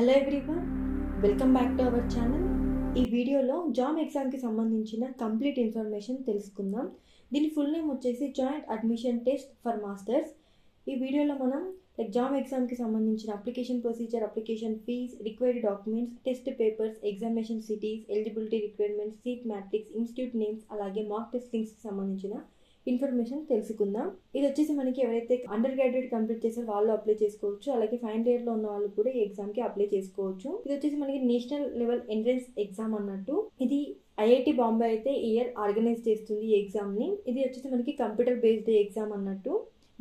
Hello everyone welcome back to our channel ఈ వీడియోలో JAM ఎగ్జామ్కి సంబంధించిన కంప్లీట్ ఇన్ఫర్మేషన్ తెలుసుకుందాం. దీని ఫుల్ నేమ్ వచ్చేసి joint admission test for masters ఈ వీడియోలో మనం లైక్ జామ్ ఎగ్జామ్కి సంబంధించిన application procedure application fee required documents test papers examination cities eligibility requirements seat matrix institute names అలాగే మార్క్ టెస్టింగ్స్కి సంబంధించిన ఇన్ఫర్మేషన్ తెలుసుకుందాం. ఇది వచ్చేసి మనకి ఎవరైతే అండర్ గ్రాడ్యుయేట్ కంప్లీట్ చేసారో వాళ్ళు అప్లై చేసుకోవచ్చు. అలాగే ఫైనల్ ఇయర్లో ఉన్న వాళ్ళు కూడా ఈ ఎగ్జామ్కి అప్లై చేసుకోవచ్చు. ఇది వచ్చేసి మనకి నేషనల్ లెవెల్ ఎంట్రన్స్ ఎగ్జామ్ అన్నట్టు. ఇది ఐఐటి బాంబే అయితే ఇయర్ ఆర్గనైజ్ చేస్తుంది ఈ ఎగ్జామ్ని. ఇది వచ్చేసి మనకి కంప్యూటర్ బేస్డ్ ఎగ్జామ్ అన్నట్టు.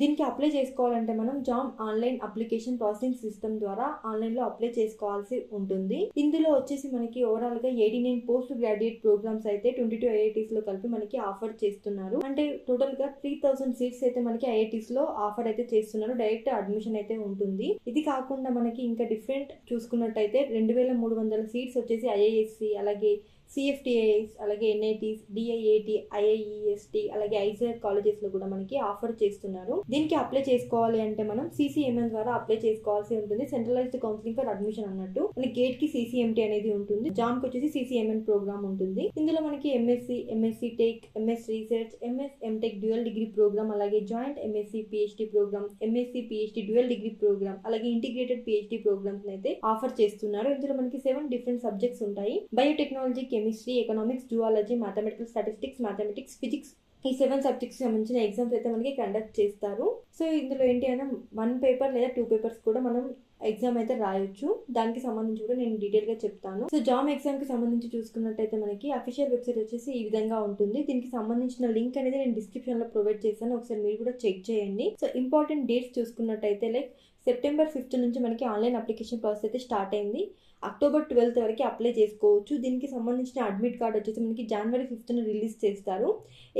దీనికి అప్లై చేసుకోవాలంటే మనం JAM online application processing system ద్వారా ఆన్లైన్లో అప్లై చేసుకోవాల్సి ఉంటుంది. ఇందులో వచ్చేసి మనకి ఓవరాల్గా eighty nine post graduate programmes అయితే ట్వంటీ టూ ఐఐటీస్లో కలిపి మనకి ఆఫర్ చేస్తున్నారు. అంటే టోటల్గా త్రీ థౌసండ్ సీట్స్ అయితే మనకి ఐఐటీస్లో ఆఫర్ అయితే చేస్తున్నారు. డైరెక్ట్ అడ్మిషన్ అయితే ఉంటుంది. ఇది కాకుండా మనకి ఇంకా డిఫరెంట్ చూసుకున్నట్టయితే రెండు వేల మూడు వందల సీట్స్ వచ్చేసి ఐఐఎస్సి అలాగే సిఎఫ్టిఐఎస్ అలాగే ఎన్ఐటీస్ డిఐఏటి ఐఐఈఎస్టి అలాగే ఐజీఆర్ కాలేజెస్లో కూడా మనకి ఆఫర్ చేస్తున్నారు. దీనికి అప్లై చేసుకోవాలి అంటే మనం సిసిఎంఎన్ ద్వారా అప్లై చేసుకోవాల్సి ఉంటుంది. సెంట్రలైజ్డ్ కౌన్సిలింగ్ ఫర్ అడ్మిషన్ అన్నట్టు. మన గేట్కి సిసిఎంటి అనేది ఉంటుంది. జామ్కి వచ్చేసి సిసిఎంఎన్ ప్రోగ్రామ్ ఉంటుంది. ఇందులో మనకి MSc MSc tech MS research MS MTech dual degree programme అలాగే joint MSc PhD programme MSc PhD dual degree programme అలాగే ఇంటిగ్రేటెడ్ పిహెచ్డి ప్రోగ్రామ్స్ అయితే ఆఫర్ చేస్తున్నారు. ఇందులో మనకి సెవెన్ డిఫరెంట్ సబ్జెక్ట్స్ ఉంటాయి. Biotechnology chemistry economics zoology mathematical statistics mathematics physics ఈ seven subjects సంబంధించిన exams అయితే మనకి కండక్ట్ చేస్తారు. సో ఇందులో ఏంటి అయినా వన్ పేపర్ లేదా టూ పేపర్స్ కూడా మనం ఎగ్జామ్ అయితే రాయొచ్చు. దానికి సంబంధించి కూడా నేను డీటెయిల్గా చెప్తాను. సో జామ్ ఎగ్జామ్కి సంబంధించి చూసుకున్నట్టయితే మనకి అఫీషియల్ వెబ్సైట్ వచ్చేసి ఈ విధంగా ఉంటుంది. దీనికి సంబంధించిన లింక్ అనేది నేను డిస్క్రిప్షన్లో ప్రొవైడ్ చేస్తాను ఒకసారి మీరు కూడా చెక్ చేయండి. సో ఇంపార్టెంట్ డేట్స్ చూసుకున్నట్టయితే లైక్ సెప్టెంబర్ ఫిఫ్త్ నుంచి మనకి ఆన్లైన్ అప్లికేషన్ ప్రాసెస్ అయితే స్టార్ట్ అయింది. అక్టోబర్ ట్వెల్త్ వరకు అప్లై చేసుకోవచ్చు. దీనికి సంబంధించిన అడ్మిట్ కార్డ్ వచ్చేసి మనకి జనవరి ఫిఫ్త్న రిలీజ్ చేస్తారు.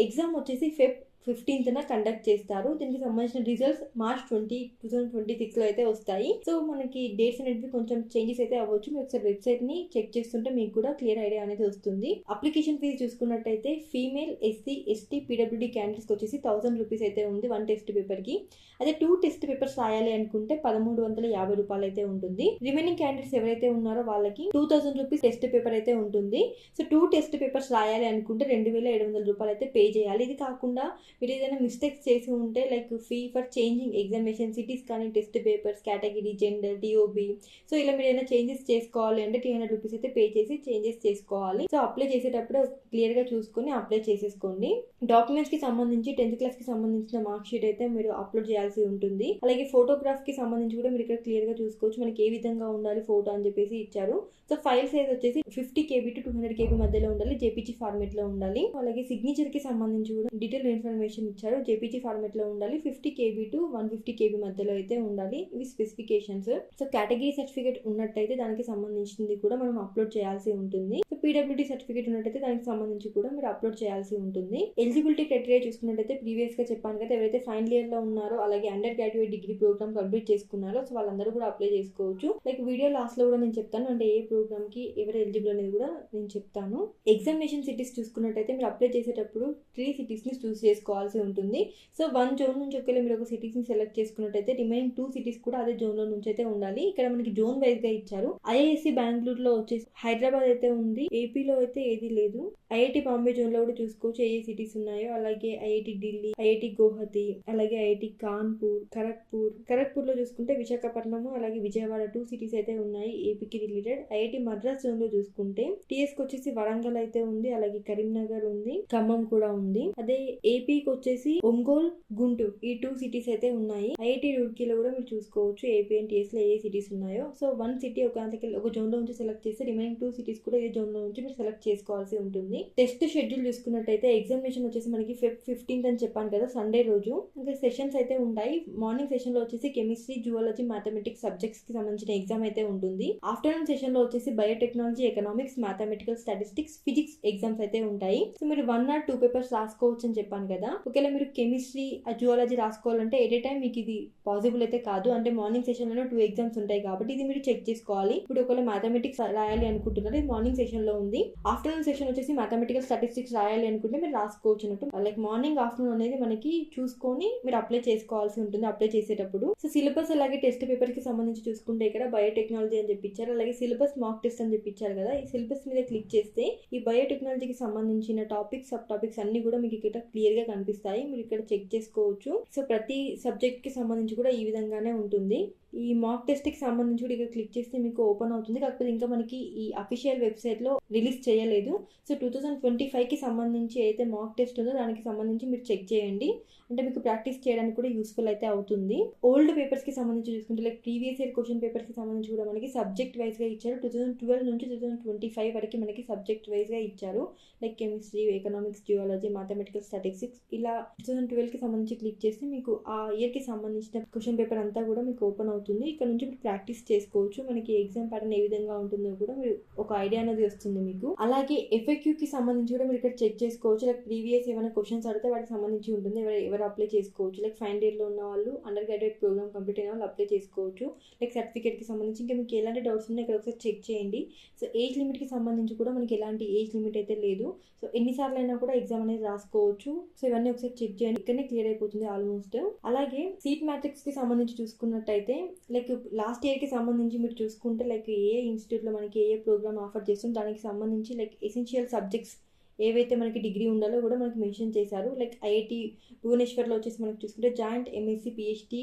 ఎగ్జామ్ వచ్చేసి ఫెబ్ ఫిఫ్టీన్త్న కండక్ట్ చేస్తారు. దీనికి సంబంధించిన results March twenty two thousand twenty సిక్స్లో అయితే వస్తాయి. సో మనకి డేట్స్ అనేవి కొంచెం చేంజెస్ అయితే అవ్వచ్చు. మీరు ఒకసారి వెబ్సైట్ని చెక్ చేస్తుంటే మీకు కూడా క్లియర్ ఐడియా అనేది వస్తుంది. అప్లికేషన్ ఫీజు చూసుకున్నట్టయితే ఫీమేల్ ఎస్సీ ఎస్టీ పీడబ్ల్యూడీ క్యాండిడేట్స్కి వచ్చేసి థౌసండ్ రూపీస్ అయితే ఉంది వన్ టెస్ట్ పేపర్కి అదే టూ టెస్ట్ పేపర్స్ రాయాలి అనుకుంటే పదమూడు వందల యాభై రూపాయలు అయితే ఉంటుంది. రిమైనింగ్ క్యాండిడేట్స్ ఎవరైతే ఉన్నారో వాళ్ళకి two thousand rupees test paper అయితే ఉంటుంది. సో టూ టెస్ట్ పేపర్స్ రాయాలి అనుకుంటే రెండు వేల ఏడు వందల రూపాయలు అయితే పే చేయాలి. ఇది కాకుండా మీరు ఏదైనా మిస్టేక్స్ చేసి ఉంటే like fee for changing examination cities కానీ test papers category gender DOB so ఇలా మీరు ఏదైనా చేంజెస్ చేసుకోవాలి అంటే టూ హండ్రెడ్ రూపీస్ అయితే పే చేసి చేంజెస్ చేసుకోవాలి. సో అప్లై చేసేటప్పుడు క్లియర్గా చూసుకొని అప్లై చేసేసుకోండి. డాక్యుమెంట్స్కి సంబంధించి టెన్త్ క్లాస్కి సంబంధించిన మార్క్ షీట్ అయితే మీరు అప్లోడ్ చేయాల్సి ఉంటుంది. అలాగే ఫోటోగ్రాఫ్కి సంబంధించి కూడా మీరు ఇక్కడ క్లియర్గా చూసుకోవచ్చు. మనకి ఏ విధంగా ఉండాలి ఫోటో అని చెప్పేసి ఇచ్చారు. సో ఫైల్ సైజ్ వచ్చేసి fifty KB to two hundred KB మధ్యలో ఉండాలి. జేపీజీ ఫార్మేట్లో ఉండాలి. అలాగే సిగ్నేచర్కి సంబంధించి కూడా డీటెయిల్ ఇన్ఫర్మేషన్ ఇచ్చారు. జేపీజీ ఫార్మేట్లో ఉండాలి. Fifty KB to one fifty KB మధ్యలో అయితే ఉండాలి. ఇవి స్పెసిఫికేషన్స్ సో కేటగిరీ సర్టిఫికేట్ ఉన్నట్టయితే దానికి సంబంధించింది కూడా మనం అప్లోడ్ చేయాల్సి ఉంటుంది. సో పీడబ్ల్యూడీ సర్టిఫికేట్ ఉన్నట్టయితే దానికి సంబంధించి కూడా మీరు అప్లోడ్ చేయాల్సి ఉంటుంది. ఎలిజిబిలిటీ క్రైటీరియా చూసుకున్నట్టయితే ప్రీవియస్గా చెప్పాను కదా ఎవరైతే ఫైనల్ ఇయర్లో ఉన్నారో అలాగే under graduate degree programme complete చేసుకున్నారో సో వాళ్ళందరూ కూడా అప్లై చేసుకోవచ్చు. లైక్ వీడియో లాస్ట్లో కూడా నేను చెప్తాను. అంటే ఏ ప్రోగ్రామ్కి ఎవరు ఎలిజిబుల్ అనేది కూడా నేను చెప్తాను. ఎగ్జామినేషన్ సిటీస్ చూసుకున్నట్టయితే మీరు అప్లై చేసేటప్పుడు త్రీ సిటీస్ని చూస్ చేసుకోవాల్సి ఉంటుంది. సో వన్ జోన్ నుంచి ఒకవేళ మీరు ఒక సిటీస్ని సెలెక్ట్ చేసుకున్నట్టయితే రిమైనింగ్ టూ సిటీస్ కూడా అదే జోన్లో నుంచి అయితే ఉండాలి. ఇక్కడ మనకి జోన్ వైజ్గా ఇచ్చారు. ఐఐఎస్సి బెంగళూరులో వచ్చేసి హైదరాబాద్ అయితే ఉంది. ఏపీలో అయితే ఏది లేదు. ఐఐటి బాంబే జోన్లో కూడా చూసుకోవచ్చు ఏ ఏ సిటీస్ ఉన్నాయో. అలాగే ఐఐటి ఢిల్లీ ఐఐటి గౌహతి అలాగే ఐఐటి కాన్పూర్ ఖరగ్పూర్ ఖరగ్పూర్లో చూసుకుంటే విశాఖపట్నము అలాగే విజయవాడ టూ సిటీస్ అయితే ఉన్నాయి ఏపీకి రిలేటెడ్ ఐఐటి మద్రాస్ జోన్లో చూసుకుంటే టిఎస్కి వచ్చేసి వరంగల్ అయితే ఉంది. అలాగే కరీంనగర్ ఉంది. ఖమ్మం కూడా ఉంది. అదే ఏపీ ఏపీకి వచ్చేసి ఒంగోల్ గుంటూరు ఈ టూ సిటీస్ అయితే ఉన్నాయి. ఐఐటి రూర్కీలో కూడా మీరు చూసుకోవచ్చు. ఏపీ అండ్లో ఏ సిటీస్ ఉన్నాయో. సో వన్ సిటీ ఒక ఒక జోన్లో నుంచి సెలెక్ట్ చేస్తే రిమైనింగ్ టూ సిటీస్ కూడా ఏ జోన్లో నుంచి మీరు సెలెక్ట్ చేసుకోవాల్సి ఉంటుంది. టెస్ట్ షెడ్యూల్ చూసుకున్నట్టయితే ఎగ్జామినేషన్ వచ్చేసి మనకి ఫిఫ్ ఫిఫ్టీన్త్ అని చెప్పాను కదా సండే రోజు. ఇంకా సెషన్స్ అయితే ఉంటాయి. మార్నింగ్ సెషన్లో వచ్చేసి కెమిస్ట్రీ జువాలజీ మ్యాథమెటిక్స్ సబ్జెక్ట్స్కి సంబంధించిన ఎగ్జామ్ అయితే ఉంటుంది. ఆఫ్టర్నూన్ సెషన్లో వచ్చేసి biotechnology economics mathematical statistics physics exams అయితే ఉంటాయి. సో మీరు వన్ ఆర్ టూ పేపర్స్ రాసుకోవచ్చు అని చెప్పాను కదా. ఒకవేళ మీరు కెమిస్ట్రీ జువాలజీ రాసుకోవాలంటే ఎట్ ఏ టైం మీకు ఇది పాసిబుల్ అయితే కాదు. అంటే మార్నింగ్ సెషన్లోనే టూ ఎగ్జామ్స్ ఉంటాయి కాబట్టి ఇది మీరు చెక్ చేసుకోవాలి. ఇప్పుడు ఒకవేళ మ్యాథమెటిక్స్ రాయాలి అనుకుంటున్నారు ఇది మార్నింగ్ సెషన్లో ఉంది. ఆఫ్టర్నూన్ సెషన్ వచ్చేసి మ్యాథమెటికల్ స్టాటిస్టిక్స్ రాయాలి అనుకుంటే మీరు రాసుకోవచ్చు అన్నట్టు. లైక్ మార్నింగ్ ఆఫ్టర్నూన్ అనేది మనకి చూసుకొని మీరు అప్లై చేసుకోవాల్సి ఉంటుంది అప్లై చేసేటప్పుడు. సో సిలబస్ అలాగే టెస్ట్ పేపర్కి సంబంధించి చూసుకుంటే ఇక్కడ బయోటెక్నాలజీ అని చెప్పించారు అలాగే సిలబస్ మాక్ టెస్ట్ అని చెప్పించారు కదా. ఈ సిలబస్ మీద క్లిక్ చేస్తే ఈ బయోటెక్నాలజీకి సంబంధించిన టాపిక్స్ సబ్ టాపిక్స్ అన్ని కూడా మీకు ఇక్కడ క్లియర్గా కనిపిస్తాయి. మీరు ఇక్కడ చెక్ చేసుకోవచ్చు. సో ప్రతి సబ్జెక్ట్కి సంబంధించి కూడా ఈ విధంగానే ఉంటుంది. ఈ మాక్ టెస్ట్కి సంబంధించి కూడా ఇక్కడ క్లిక్ చేస్తే మీకు ఓపెన్ అవుతుంది. కాకపోతే ఇంకా మనకి ఈ అఫీషియల్ వెబ్సైట్లో రిలీజ్ చేయలేదు. సో టూ థౌసండ్ ట్వంటీ ఫైవ్కి సంబంధించి అయితే మాక్ టెస్ట్ ఉందో దానికి సంబంధించి మీరు చెక్ చేయండి. అంటే మీకు ప్రాక్టీస్ చేయడానికి కూడా యూస్ఫుల్ అయితే అవుతుంది. ఓల్డ్ పేపర్స్కి సంబంధించి చూసుకుంటే లైక్ ప్రీవియస్ ఇయర్ క్వశ్చన్ పేపర్స్కి సంబంధించి కూడా మనకి సబ్జెక్ట్ వైజ్గా ఇచ్చారు. టూ థౌసండ్ ట్వెల్వ్ నుంచి టూ థౌసండ్ ట్వంటీ ఫైవ్ వరకు మనకి సబ్జెక్ట్ వైజ్గా ఇచ్చారు. Like chemistry economics geology mathematical statistics ఇలా టూ థౌసండ్ ట్వెల్వ్కి సంబంధించి క్లిక్ చేస్తే మీకు ఆ ఇయర్కి సంబంధించిన క్వశ్చన్ పేపర్ అంతా కూడా మీకు ఓపెన్ అవుతుంది. అవుతుంది. ఇక్కడ నుంచి మీరు ప్రాక్టీస్ చేసుకోవచ్చు. మనకి ఎగ్జామ్ ప్యాటర్న్ ఏ విధంగా ఉంటుందో కూడా మీరు ఒక ఐడియా అనేది వస్తుంది మీకు. అలాగే ఎఫ్ఎక్యూకి సంబంధించి కూడా మీరు ఇక్కడ చెక్ చేసుకోవచ్చు. లైక్ ప్రీవియస్ ఏమైనా క్వశ్చన్స్ అడిగితే వాటికి సంబంధించి ఉంటుంది. ఎవరు ఎవరు అప్లై చేసుకోవచ్చు. లైక్ ఫైనల్ డేర్లో ఉన్న వాళ్ళు అండర్ గ్రాడ్యుయేట్ ప్రోగ్రామ్ కంప్లీట్ అయిన వాళ్ళు అప్లై చేసుకోవచ్చు. లైక్ సర్టిఫికేట్కి సంబంధించి ఇంకా మీకు ఎలాంటి డౌట్స్ ఉన్నాయో ఇక్కడ ఒకసారి చెక్ చేయండి. సో ఏజ్ లిమిట్కి సంబంధించి కూడా మనకి ఎలాంటి ఏజ్ లిమిట్ అయితే లేదు. సో ఎన్నిసార్లు అయినా కూడా ఎగ్జామ్ అనేది రాసుకోవచ్చు. సో ఇవన్నీ ఒకసారి చెక్ చేయండి. ఇక్కడనే క్లియర్ అయిపోతుంది ఆల్మోస్ట్. అలాగే సీట్ మ్యాట్రిక్స్కి సంబంధించి చూసుకున్నట్టయితే లైక్ లాస్ట్ ఇయర్కి సంబంధించి మీరు చూసుకుంటే లైక్ ఏ ఇన్స్టిట్యూట్లో మనకి ఏ ఏ ప్రోగ్రామ్ ఆఫర్ చేస్తుందో దానికి సంబంధించి లైక్ ఎసెన్షియల్ సబ్జెక్ట్స్ ఏవైతే మనకి డిగ్రీ ఉండాలో కూడా మనకి మెన్షన్ చేశారు. లైక్ ఐఐటి భువనేశ్వర్లో వచ్చేసి మనకి చూసుకుంటే జాయింట్ ఎంఎస్సి పిహెచ్డి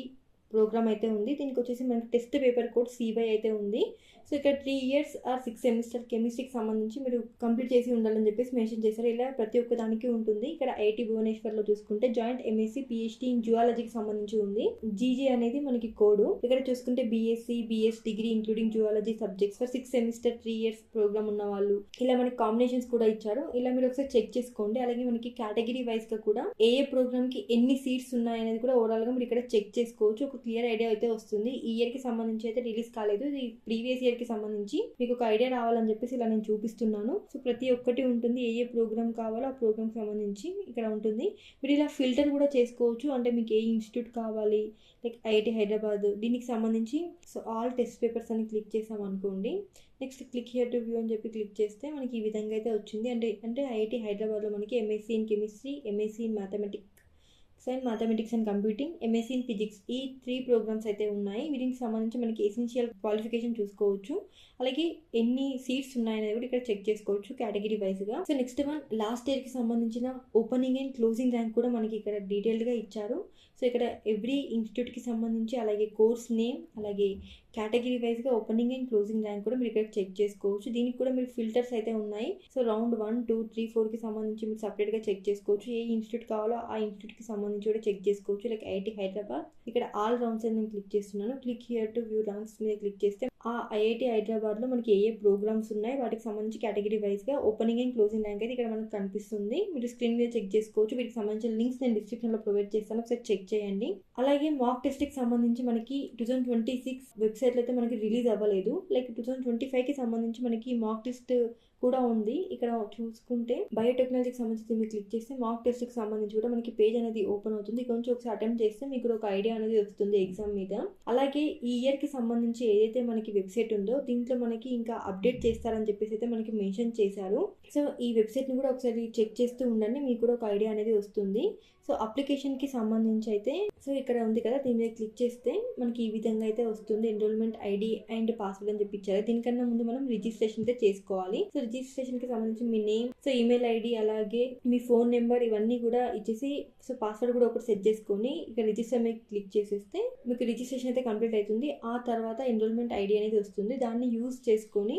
ప్రోగ్రామ్ అయితే ఉంది. దీనికి వచ్చేసి మనకి టెస్ట్ పేపర్ కోడ్ సిబై అయితే ఉంది. సో ఇక్కడ three years or six semester కెమిస్ట్రీకి సంబంధించి మీరు కంప్లీట్ చేసి ఉండాలని చెప్పేసి మెన్షన్ చేశారు. ఇలా ప్రతి ఒక్క దానికి ఉంటుంది. ఇక్కడ ఐఐటి భువనేశ్వర్లో చూసుకుంటే జాయింట్ ఎంఎస్సి పిహెచ్డి ఇన్ జువాలజీకి సంబంధించి ఉంది. జీజీ అనేది మనకి కోడ్ ఇక్కడ చూసుకుంటే BSc BS degree including zoology subjects for six semester three years program ఉన్న వాళ్ళు. ఇలా మనకి కాంబినేషన్స్ కూడా ఇచ్చారు. ఇలా మీరు ఒకసారి చెక్ చేసుకోండి. అలాగే మనకి కేటగిరీ వైజ్గా కూడా ఏ ఏ ప్రోగ్రామ్కి ఎన్ని సీట్స్ ఉన్నాయి అనేది కూడా ఓవరాల్గా మీరు ఇక్కడ చెక్ చేసుకోవచ్చు. ఒక క్లియర్ ఐడియా అయితే వస్తుంది. ఈ ఇయర్కి సంబంధించి అయితే రిలీజ్ కాలేదు. ఇది ప్రీవియస్ ఇయర్ కి సంబంధించి మీకు ఒక ఐడియా రావాలని చెప్పేసి ఇలా నేను చూపిస్తున్నాను. సో ప్రతి ఒక్కటి ఉంటుంది. ఏ ఏ ప్రోగ్రామ్ కావాలో ఆ ప్రోగ్రామ్ సంబంధించి ఇక్కడ ఉంటుంది. మీరు ఇలా ఫిల్టర్ కూడా చేసుకోవచ్చు. అంటే మీకు ఏ ఇన్స్టిట్యూట్ కావాలి? లైక్ ఐఐటి హైదరాబాద్ దీనికి సంబంధించి సో ఆల్ టెస్ట్ పేపర్స్ అని క్లిక్ చేసాం అనుకోండి. Next click here to view అని చెప్పి క్లిక్ చేస్తే మనకి ఈ విధంగా అయితే వచ్చింది. అంటే అంటే ఐఐటి హైదరాబాద్లో మనకి MSc in chemistry MSc in mathematics and mathematics and computing MSc in physics ఈ త్రీ ప్రోగ్రామ్స్ అయితే ఉన్నాయి. వీటికి సంబంధించి మనకి ఎసెన్షియల్ క్వాలిఫికేషన్ చూసుకోవచ్చు. అలాగే ఎన్ని సీట్స్ ఉన్నాయనేది కూడా ఇక్కడ చెక్ చేసుకోవచ్చు కేటగిరీ వైజ్గా సో నెక్స్ట్ వన్ లాస్ట్ ఇయర్కి సంబంధించిన ఓపెనింగ్ అండ్ క్లోజింగ్ ర్యాంక్ కూడా మనకి ఇక్కడ డీటెయిల్డ్గా ఇచ్చారు. సో ఇక్కడ ఎవ్రీ ఇన్స్టిట్యూట్కి సంబంధించి అలాగే కోర్స్ నేమ్ అలాగే కేటగిరీ వైజ్గా ఓపెనింగ్ అండ్ క్లోజింగ్ ర్యాంక్ కూడా మీరు ఇక్కడ చెక్ చేసుకోవచ్చు. దీనికి కూడా మీరు ఫిల్టర్స్ అయితే ఉన్నాయి. So round one two three ఫోర్కి సంబంధించి మీరు సపరేట్గా చెక్ చేసుకోవచ్చు. ఏ ఇన్స్టిట్యూట్ కావాలో ఆ ఇన్స్టిట్యూట్కి సంబంధించి కూడా చెక్ చేసుకోవచ్చు. Like IIT Hyderabad. ఇక్కడ ఆల్ రౌండ్స్ అని నేను క్లిక్ చేస్తున్నాను. Click here to view rounds మీద క్లిక్ చేస్తే ఆ ఐఐటి హైదరాబాద్లో మనకి ఏ ఏ ప్రోగ్రామ్స్ ఉన్నాయి వాటికి సంబంధించి కేటగిరీ వైజ్గా ఓపెనింగ్ అండ్ క్లోజింగ్ ర్యాంక్ అయితే ఇక్కడ మనకు కనిపిస్తుంది. మీరు స్క్రీన్ మీద చెక్ చేసుకోవచ్చు. వీటికి సంబంధించిన లింక్స్ నేను డిస్క్రిప్షన్లో ప్రొవైడ్ చేస్తాను. ఒకసారి చెక్ చేయండి. అలాగే మాక్ టెస్ట్కి సంబంధించి మనకి టూ థౌసండ్ ట్వంటీ సిక్స్ వెబ్సైట్లో అయితే మనకి రిలీజ్ అవ్వలేదు. లైక్ టూ థౌసండ్ ట్వంటీ ఫైవ్కి సంబంధించి మనకి మాక్ టెస్ట్ కూడా ఉంది. ఇక్కడ చూసుకుంటే బయోటెక్నాలజీకి సంబంధించి మీరు క్లిక్ చేస్తే మాక్ టెస్ట్కి సంబంధించి కూడా మనకి పేజ్ అనేది ఓపెన్ అవుతుంది. కొంచెం ఒకసారి అటెంప్ట్ చేస్తే మీకు ఒక ఐడియా అనేది వస్తుంది ఎగ్జామ్ మీద. అలాగే ఈ ఇయర్కి సంబంధించి ఏదైతే మనకి వెబ్సైట్ ఉందో దీంట్లో మనకి ఇంకా అప్డేట్ చేస్తారని చెప్పేసి అయితే మనకి మెన్షన్ చేశారు. సో ఈ వెబ్సైట్ని కూడా ఒకసారి చెక్ చేస్తూ ఉండండి. మీకు కూడా ఒక ఐడియా అనేది వస్తుంది. సో అప్లికేషన్కి సంబంధించి అయితే సో ఇక్కడ ఉంది కదా దీని మీద క్లిక్ చేస్తే మనకి ఈ విధంగా అయితే వస్తుంది. ఎన్రోల్మెంట్ ఐడి అండ్ పాస్వర్డ్ అని చెప్పించారు దీనికన్నా ముందు మనం రిజిస్ట్రేషన్ అయితే చేసుకోవాలి. సో రిజిస్ట్రేషన్కి సంబంధించి మీ నేమ్ సో ఈమెయిల్ ఐడి అలాగే మీ ఫోన్ నెంబర్ ఇవన్నీ కూడా ఇచ్చేసి సో పాస్వర్డ్ కూడా ఒకటి సెట్ చేసుకొని ఇక రిజిస్టర్ మీద క్లిక్ చేసేస్తే మీకు రిజిస్ట్రేషన్ అయితే కంప్లీట్ అవుతుంది. ఆ తర్వాత ఎన్రోల్మెంట్ ఐడి అనేది వస్తుంది. దాన్ని యూజ్ చేసుకొని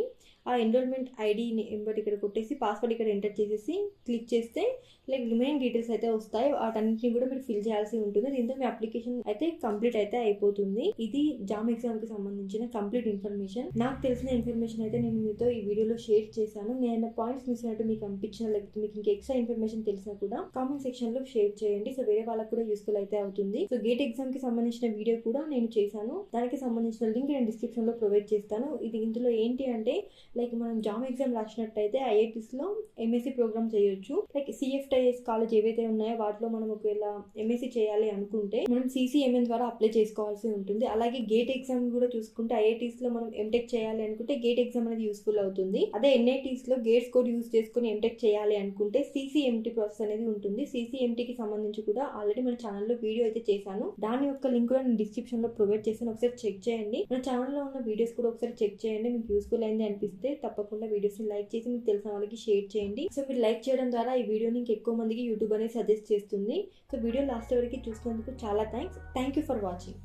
ఆ ఎన్రోల్మెంట్ ఐడి నెంబర్ ఇక్కడ కొట్టేసి పాస్వర్డ్ ఇక్కడ ఎంటర్ చేసేసి క్లిక్ చేస్తే లైక్ రిమైనింగ్ డీటెయిల్స్ అయితే వస్తాయి. వాటన్నిటిని కూడా మీరు ఫిల్ చేయాల్సి ఉంటుంది. దీంతో మీ అప్లికేషన్ అయితే కంప్లీట్ అయితే అయిపోతుంది. ఇది జామ్ ఎగ్జామ్కి సంబంధించిన కంప్లీట్ ఇన్ఫర్మేషన్ నాకు తెలిసిన ఇన్ఫర్మేషన్ అయితే నేను మీతో ఈ వీడియోలో షేర్ చేశాను. నేను పాయింట్స్ మిస్ అయినట్టు మీకు అనిపించిన లేకపోతే మీకు ఇంకా ఎక్స్ట్రా ఇన్ఫర్మేషన్ తెలిసినా కూడా కామెంట్ సెక్షన్లో షేర్ చేయండి. సో వేరే వాళ్ళకి కూడా యూస్ఫుల్ అయితే అవుతుంది. సో గేట్ ఎగ్జామ్కి సంబంధించిన వీడియో కూడా నేను చేశాను. దానికి సంబంధించిన లింక్ నేను డిస్క్రిప్షన్లో ప్రొవైడ్ చేస్తాను. ఇది ఇందులో ఏంటి అంటే లైక్ మనం జామ్ ఎగ్జామ్ రాసినట్టయితే ఐఐటీస్లో ఎంఎస్సీ ప్రోగ్రామ్ చేయొచ్చు. లైక్ సిఎఫ్టీఎస్ కాలేజ్ ఏవైతే ఉన్నాయో వాటిలో మనం ఒకవేళ ఎంఎస్సీ చేయాలి అనుకుంటే మనం సిసిఎంఎన్ ద్వారా అప్లై చేసుకోవాల్సి ఉంటుంది. అలాగే గేట్ ఎగ్జామ్ కూడా చూసుకుంటే ఐఐటీస్లో మనం ఎంటెక్ చేయాలి అనుకుంటే గేట్ ఎగ్జామ్ అనేది యూస్ఫుల్ అవుతుంది. అదే ఎన్ఐటీస్లో గేట్ స్కోర్ యూస్ చేసుకుని ఎంటెక్ చేయాలి అనుకుంటే సిసిఎంటీ ప్రాసెస్ అనేది ఉంటుంది. సిసిఎంటీకి సంబంధించి కూడా ఆల్రెడీ మన ఛానల్లో వీడియో అయితే చేశాను. దాని యొక్క లింక్ కూడా నేను డిస్క్రిప్షన్లో ప్రొవైడ్ చేశాను. ఒకసారి చెక్ చేయండి. మన ఛానల్లో ఉన్న వీడియోస్ కూడా ఒకసారి చెక్ చేయండి. మీకు యూస్ఫుల్ అయింది అనిపిస్తుంది నచ్చితే తప్పకుండా వీడియోస్ని లైక్ చేసి మీకు తెలిసిన వాళ్ళకి షేర్ చేయండి. సో మీరు లైక్ చేయడం ద్వారా ఈ వీడియోని ఇంకా ఎక్కువ మందికి యూట్యూబ్ అనేది సజెస్ట్ చేస్తుంది. సో వీడియో లాస్ట్ వరకు చూసినందుకు చాలా thanks. Thank you for watching.